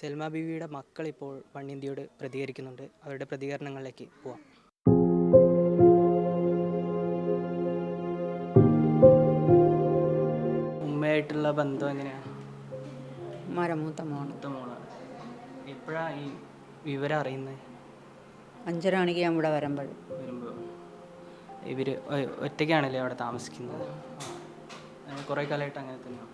സെൽമ ബീവിയുടെ മക്കൾ ഇപ്പോൾ വണ്ണിന്ത്യയോട് പ്രതികരിക്കുന്നുണ്ട്. അവരുടെ പ്രതികരണങ്ങളിലേക്ക് പോവാം. ഉമ്മയായിട്ടുള്ള ബന്ധം എങ്ങനെയാണ്? മരമൂത്ത മോണ് മൂത്ത മോളാണ്. എപ്പോഴാണ് ഈ വിവരം അറിയുന്നത് അഞ്ചരാണിക്ക് ഞാൻ ഇവിടെ വരുമ്പോൾ. വരുമ്പോൾ. ഇവർ ഒറ്റയ്ക്കാണല്ലേ അവിടെ താമസിക്കുന്നത്? കുറേ കാലമായിട്ട് അങ്ങനെ തന്നെയാണ്?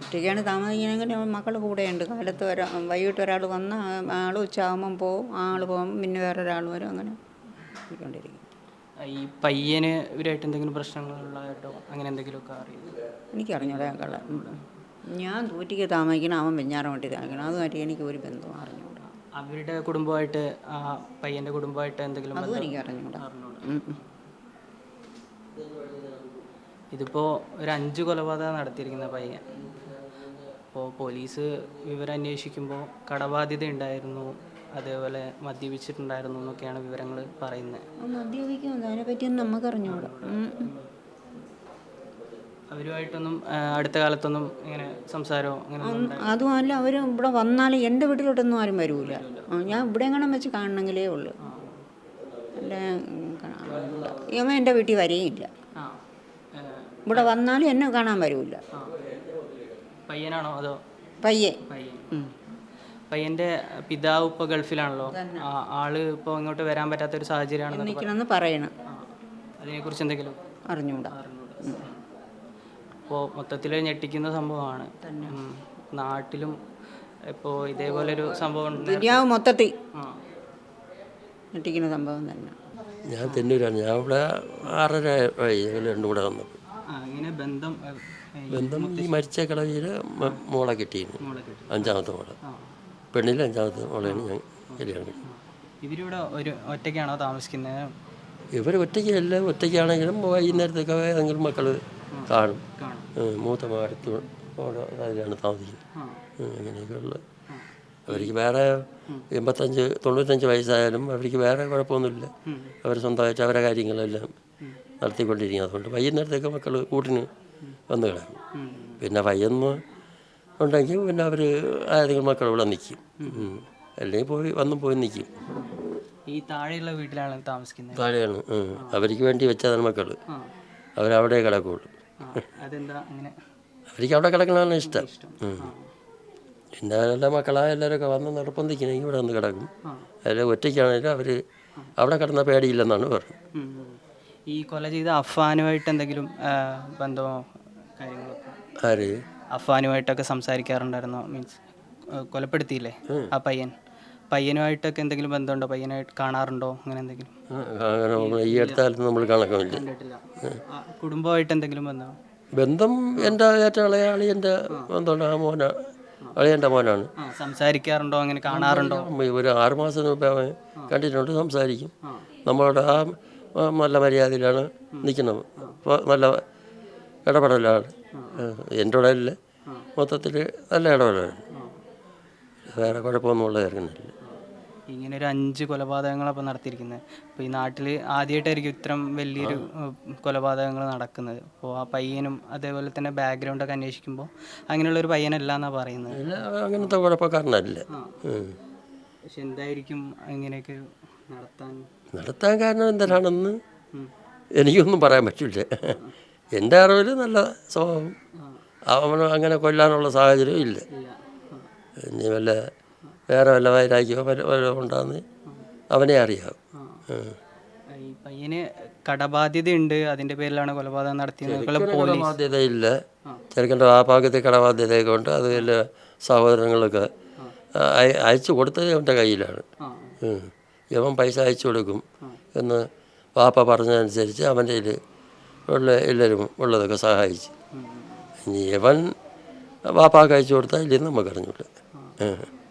ഒറ്റയ്ക്കാണ് താമസിക്കണമെങ്കിൽ മക്കൾ കൂടെയുണ്ട്. കാലത്ത് ഒരാ വൈകിട്ട് ഒരാൾ വന്ന് ആൾ ഉച്ചയാകുമ്പം പോവും. ആൾ പോകും പിന്നെ വേറെ ഒരാൾ വരും. അങ്ങനെ പോയിക്കൊണ്ടിരിക്കും. ഈ പയ്യന് ഇവരായിട്ട് എന്തെങ്കിലും പ്രശ്നങ്ങളുള്ളതായിട്ടോ? അങ്ങനെ എന്തെങ്കിലുമൊക്കെ അറിയുന്നു എനിക്കറിഞ്ഞൂടാ കള്ള ഞാൻ തൂറ്റിക്ക് താമസിക്കണം. അവൻ വെഞ്ഞാറമട്ടി താമസിക്കണം. അതുമായിട്ട് എനിക്ക് ഒരു ബന്ധവും അറിഞ്ഞൂടാ. അവരുടെ കുടുംബമായിട്ട് ആ പയ്യന്റെ കുടുംബമായിട്ട് എന്തെങ്കിലും അതും എനിക്ക് അറിഞ്ഞൂടാ. അറിഞ്ഞൂടാ. ഉം, ഉം. ഇതിപ്പോ ഒരു അഞ്ച് കൊലപാതകം നടത്തിയിരിക്കുന്ന പയ്യൻ. അപ്പോൾ പോലീസ് വിവരം അന്വേഷിക്കുമ്പോൾ കടബാധ്യത ഉണ്ടായിരുന്നു. അതേപോലെ മദ്യപിച്ചിട്ടുണ്ടായിരുന്നു എന്നൊക്കെയാണ് വിവരങ്ങൾ പറയുന്നത് അതിനെപ്പറ്റിയൊന്നും നമുക്ക് അറിഞ്ഞൂടാ. അവരുമായിട്ടൊന്നും അടുത്ത കാലത്തൊന്നും ഇങ്ങനെ സംസാരമോ അങ്ങനെ അതുമല്ല അവർ ഇവിടെ വന്നാൽ എന്റെ വീട്ടിലോട്ടൊന്നും ആരും വരൂല. ഞാൻ ഇവിടെ എങ്ങനെ വെച്ച് കാണണമെങ്കിലേ ഉള്ളൂ. അല്ല എന്റെ ഇവൻ എന്റെ വീട്ടിൽ വരികയില്ല ഏ, ഇവിടെ വന്നാലും എന്നെ കാണാൻ വരൂല. പയ്യനാണോ അതോ? പയ്യെ പയ്യൻ. പയ്യന്റെ പിതാവ് ഇപ്പൊ ഗൾഫിലാണല്ലോ. ആൾ ഇപ്പൊ ഇങ്ങോട്ട് വരാൻ പറ്റാത്ത ഒരു സാഹചര്യമാണ് നിൽക്കണമെന്ന് പറയണം. അതിനെക്കുറിച്ച് എന്തെങ്കിലും അറിഞ്ഞൂടാ. ഇപ്പോൾ മൊത്തത്തിൽ ഞെട്ടിക്കുന്ന സംഭവമാണ്. നാട്ടിലും നാട്ടിലും ഇപ്പോൾ ഇതേപോലൊരു സംഭവം ഉണ്ട് ദുര്യാവ് മൊത്തത്തിൽ. ഞെട്ടിക്കുന്ന സംഭവം തന്നെ. ഞാൻ തെന്നൂരാണ്. ഞാൻ ഇവിടെ ആറര ആയി. ഞങ്ങൾ രണ്ടും കൂടെ വന്നപ്പോൾ ബന്ധം ഈ ബന്ധം ഈ മരിച്ച കളവിയിൽ മോളെ കിട്ടിയിരുന്നു. കിട്ടി അഞ്ചാമത്തെ മോൾ. പെണ്ണിലെ അഞ്ചാമത്തെ മോളാണ് ഞാൻ കല്യാണം ഇവരിവിടെ ഒരു ഒറ്റയ്ക്കാണോ താമസിക്കുന്നത് ഇവർ ഒറ്റയ്ക്കല്ല ഒറ്റയ്ക്കാണെങ്കിലും വൈകുന്നേരത്തൊക്കെ ഏതെങ്കിലും മക്കൾ കാണും. മൂത്ത മാരത്തോടെ അതിലാണ് താമസിക്കുന്നത്. അങ്ങനെയൊക്കെയുള്ള അവർക്ക് വേറെ എൺപത്തഞ്ച് തൊണ്ണൂറ്റഞ്ച് വയസ്സായാലും അവർക്ക് വേറെ കുഴപ്പമൊന്നുമില്ല. അവർ സ്വന്തമായിട്ട് അവരുടെ കാര്യങ്ങളെല്ലാം നടത്തിക്കൊണ്ടിരിക്കുന്നത്. അതുകൊണ്ട് വൈകുന്നേരത്തേക്ക് മക്കൾ കൂട്ടിന് വന്ന് കിടക്കും. പിന്നെ വയ്യെന്ന് ഉണ്ടെങ്കിൽ പിന്നെ അവർ ആരെങ്കിലും മക്കൾ ഇവിടെ നിൽക്കും. അല്ലെങ്കിൽ പോയി വന്നും പോയി നിൽക്കും. ഈ താഴെയുള്ള വീട്ടിലാണ് താമസിക്കുന്നത്? താഴെയാണ്. അവർക്ക് വേണ്ടി വെച്ചതാണ് മക്കൾ. അവരവിടെ കിടക്കുള്ളൂ. അവർക്ക് അവിടെ കിടക്കണമെന്ന് ഇഷ്ടം. പിന്നെ എല്ലാ മക്കളായ എല്ലാവരൊക്കെ വന്ന് നിർബന്ധിക്കണമെങ്കിൽ ഇവിടെ വന്ന് കിടക്കും. അതിൽ ഒറ്റയ്ക്കാണെങ്കിലും അവർ അവിടെ കിടന്ന പേടിയില്ലെന്നാണ് പറഞ്ഞത്. ഉം. ഈ കൊല ചെയ്ത അഫ്വാനുമായിട്ട് എന്തെങ്കിലും ബന്ധമോ കാര്യങ്ങളൊക്കെ? ആര്? അഫ്വാനുമായിട്ടൊക്കെ സംസാരിക്കാറുണ്ടായിരുന്നോ? മീൻസ് കൊലപ്പെടുത്തിയില്ലേ? ആ പയ്യൻ. പയ്യനുമായിട്ടൊക്കെ എന്തെങ്കിലും ബന്ധമുണ്ടോ? പയ്യനായിട്ട് കാണാറുണ്ടോ? അങ്ങനെ എന്തെങ്കിലും? ഈ അടുത്ത കാലത്ത് നമ്മൾ കണക്കില്ല കുടുംബമായിട്ട് എന്തെങ്കിലും ബന്ധമോ ബന്ധം എന്റെ ഏറ്റവും ഇളയ അളിയന്റെ ബന്ധമുണ്ട്. ആ മോന. അളിയന്റെ മോനാണ്. സംസാരിക്കാറുണ്ടോ? അങ്ങനെ കാണാറുണ്ടോ? ഒരു ആറുമാസം മുമ്പ് അവൻ കണ്ടിട്ടുണ്ട് സംസാരിക്കും. നമ്മളോട് ആ നല്ല മര്യാദയിലാണ് നിൽക്കുന്നത്. നല്ല ഇടപെടലാണ്. എന്റെ കൂടെ അല്ല മൊത്തത്തിൽ നല്ല ഇടപെടലാണ്. വേറെ കുഴപ്പമൊന്നുമുള്ള കാര്യങ്ങളില്ല. ഇങ്ങനെ ഒരു അഞ്ച് കൊലപാതകങ്ങളപ്പോൾ നടത്തിയിരിക്കുന്നത്. അപ്പോൾ ഈ നാട്ടിൽ ആദ്യമായിട്ടായിരിക്കും ഇത്രയും വലിയൊരു കൊലപാതകങ്ങൾ നടക്കുന്നത്. അപ്പോൾ ആ പയ്യനും അതേപോലെ തന്നെ ബാക്ക്ഗ്രൗണ്ടൊക്കെ അന്വേഷിക്കുമ്പോൾ അങ്ങനെയുള്ള ഒരു പയ്യനല്ല എന്നാണ് പറയുന്നത്. അങ്ങനത്തെ കുഴപ്പക്കാരനല്ല. പക്ഷെ എന്തായിരിക്കും ഇങ്ങനെയൊക്കെ നടത്താൻ? കാരണം എന്തിനാണെന്ന് എനിക്കൊന്നും പറയാൻ പറ്റില്ല. എന്റെ അറിവിൽ നല്ല സ്വഭാവം. അവന് അങ്ങനെ കൊല്ലാനുള്ള സാഹചര്യം ഇല്ല. ഇനി വല്ല വേറെ വല്ല വയലാക്കിയോ വല്ല ഉണ്ടാന്ന് അവനെ അറിയാം. ഈ പയ്യന് കടബാധ്യതയുണ്ട്. അതിന്റെ പേരിലാണ് കൊലപാതകം നടത്തിയത്. പോലീസ് കടബാധ്യതയില്ല. ചെറുക്കന്റെ വാപ്പാക്കത്തെ കടബാധ്യതയൊക്കെ ഉണ്ട് അത് വല്ല സഹോദരങ്ങളൊക്കെ അയ- അയച്ചു കൊടുത്തത് അവന്റെ കയ്യിലാണ്. ഇവൻ പൈസ അയച്ചു കൊടുക്കും എന്ന് വാപ്പ പറഞ്ഞതനുസരിച്ച് അവന്റെ കയ്യിൽ ഉള്ള എല്ലാവരും ഉള്ളതൊക്കെ സഹായിച്ചു. ഇനി ഇവൻ വാപ്പാക്ക് അയച്ചു കൊടുത്താൽ ഇല്ലെന്ന് നമുക്കറിഞ്ഞൂടെ